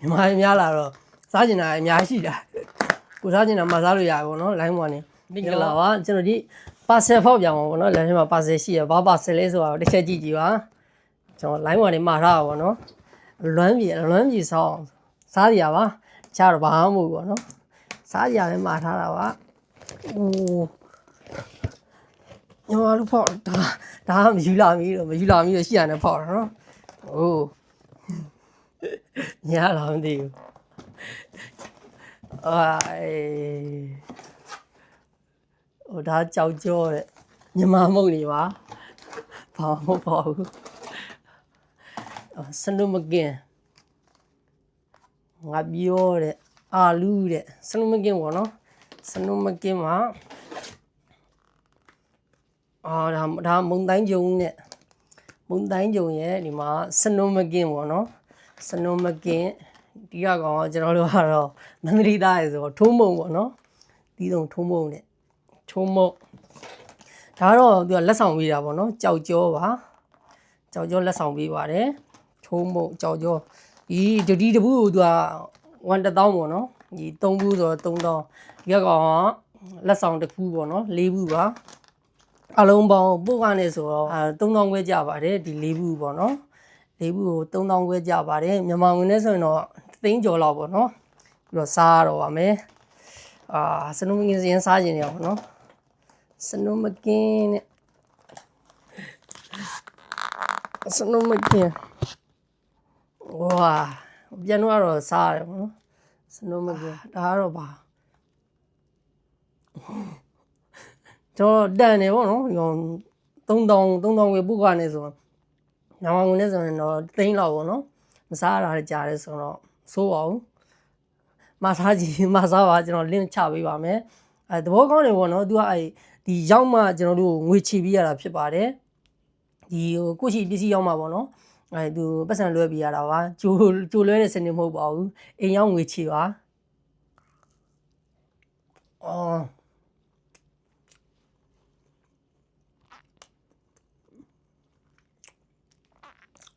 မြန်မာတွေများလာတော့စားကျင်တာအများရှိတာကိုစားကျင်တာမှစားလို့ရပါဘောနော်လိုင်းပေါ်နေမင်္ဂလာပါကျွန်တော်ဒီပါဆယ်ဖောက်ပြန်ပါဘောနော်လမ်းထဲမှာပါဆယ်ရှိရဘာပါဆယ်လဲဆိုတာကိုတစ်ချက်ကြည့်ကြည့်ပါကျွန်တော်လိုင်းပေါ်နေမှာထားပါဘောနော်လွမ်းပြေလွမ်းပြေဆောင်းစားရပါချားတော့ဘာမှမဟုတ်ဘောနော်စားရလည်းမှာထားတာပါအိုးညောလူဖောက်ဒါဒါကမယူလာမီတော့မယူလာမီတော့ရှိရတယ်ဖောက်တာနော်ဟိုး ညာလာမသိဘူးအာအေးဟိုဒါကြောက်ကြောတဲ့ညမမုတ်နေပါဘာမှမဟုတ်ပါဘူးအော်စနုမကင်ငါပြောတဲ့အာလူတဲ့စနုမကင်ပေါ့နော်စနုမကင်မှာအာဒါဒါမုံတိုင်းဂျုံနဲ့မုံတိုင်းဂျုံရဲ့ဒီမှာစနုမကင်ပေါ့နော် စနုမကင်ဒီကကောင်ကကျွန်တော်တို့ကတော့မန္တလေးသားရေဆိုတော့ထုံးမုံပေါ့နော်ဒီဆုံးထုံးမုံနဲ့ထုံးမုံဒါကတော့သူကလက်ဆောင်ပေးတာပေါ့နော်ကြောက်ကြောပါကြောက်ကြောလက်ဆောင်ပေးပါတယ်ထုံးမုံကြောက်ကြောဒီတတိတပူကသူက1တောင်းပေါ့နော်ဒီ3ဘူးဆိုတော့3တောင်းဒီကကောင်ကလက်ဆောင်တစ်ခုပေါ့နော်4ဘူးပါအလုံးပေါင်းပို့ကနေဆိုတော့အဲ3000ခွဲကြပါတယ်ဒီ၄ဘူးပေါ့နော် ၄ဘူးကို3000ခွဲကြပါတယ်မြန်မာငွေနဲ့ဆိုရင်တော့သိန်းကျော်လောက်ပေါ့နော်ပြီးတော့စားရတော့ပါမယ်အာစနုမကင်းစရင်စားခြင်းရပါတော့စနုမကင်းနဲ့စနုမကင်းဝါပြန်တော့စားရတယ်ပေါ့နော်စနုမကင်းဒါကတော့ပါကျွန်တော်တန်နေပေါ့နော်ဒီကောင်3000 3000ဝေပုတ်ကနေဆိုတော့ ညမငုံနဲ့ဆိုရင်တော့သိန်းလောက်ပေါ့နော်မစားရတာကြားရဲဆိုတော့စိုးပါဘူးမစားကြည့်မစားပါကျွန်တော် link ချပေးပါမယ်အဲသဘောကောင်းတယ်ပေါ့နော်သူကအဲဒီရောက်မှကျွန်တော်တို့ငွေချီပေးရတာဖြစ်ပါတယ်ဒီဟိုကိုရှိပစ္စည်းရောက်မှပေါ့နော်အဲသူပတ်စံလွှဲပေးရတာပါဂျိုးဂျိုးလွှဲတဲ့စနစ်မဟုတ်ပါဘူးအိမ်ရောက်ငွေချီပါအော်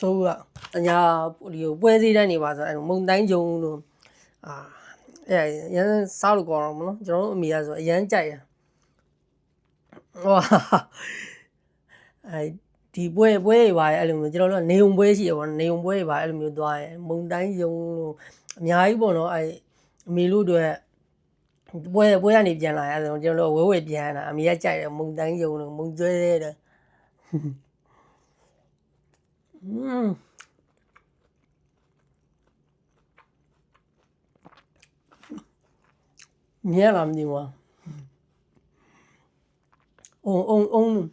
ဆိုးကအညာဒီပွဲစည်းတန်းနေပါဆိုအဲမုံတိုင်းဂျုံလို့အာအဲရန်စားလို့ကောင်းတော့မလို့ကျွန်တော်တို့အမေကဆိုအရန်ကြိုက်တာဟောအဲဒီပွဲပွဲတွေပါအဲ့လိုမျိုးကျွန်တော်တို့နေုံပွဲရှိရပါနေုံပွဲတွေပါအဲ့လိုမျိုးသွားရင်မုံတိုင်းဂျုံလို့အများကြီးပေါ့နော်အဲအမေလို့တွေပွဲပွဲကနေပြန်လာရဆိုကျွန်တော်တို့ဝဲဝဲပြန်လာအမေကကြိုက်တယ်မုံတိုင်းဂျုံလို့မုံကျွဲတဲ့ Mm. Mía làm gì mà ông ông ông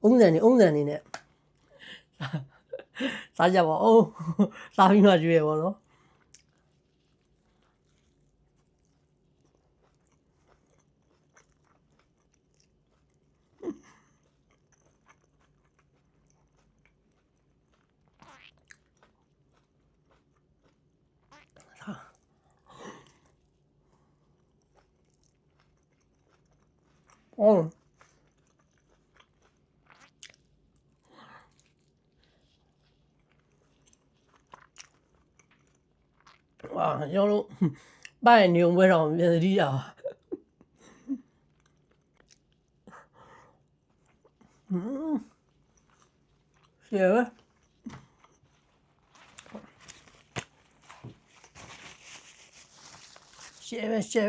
ông này này ông này này nè sao giờ bảo ô sao như mà chuyện mà nó 어. 와, ကျွန်တော်တို့ ပိုင်နေုံပွဲတော်ပြည်စည်းရပါอืมရှယ်ပဲရှယ်ပဲရှယ်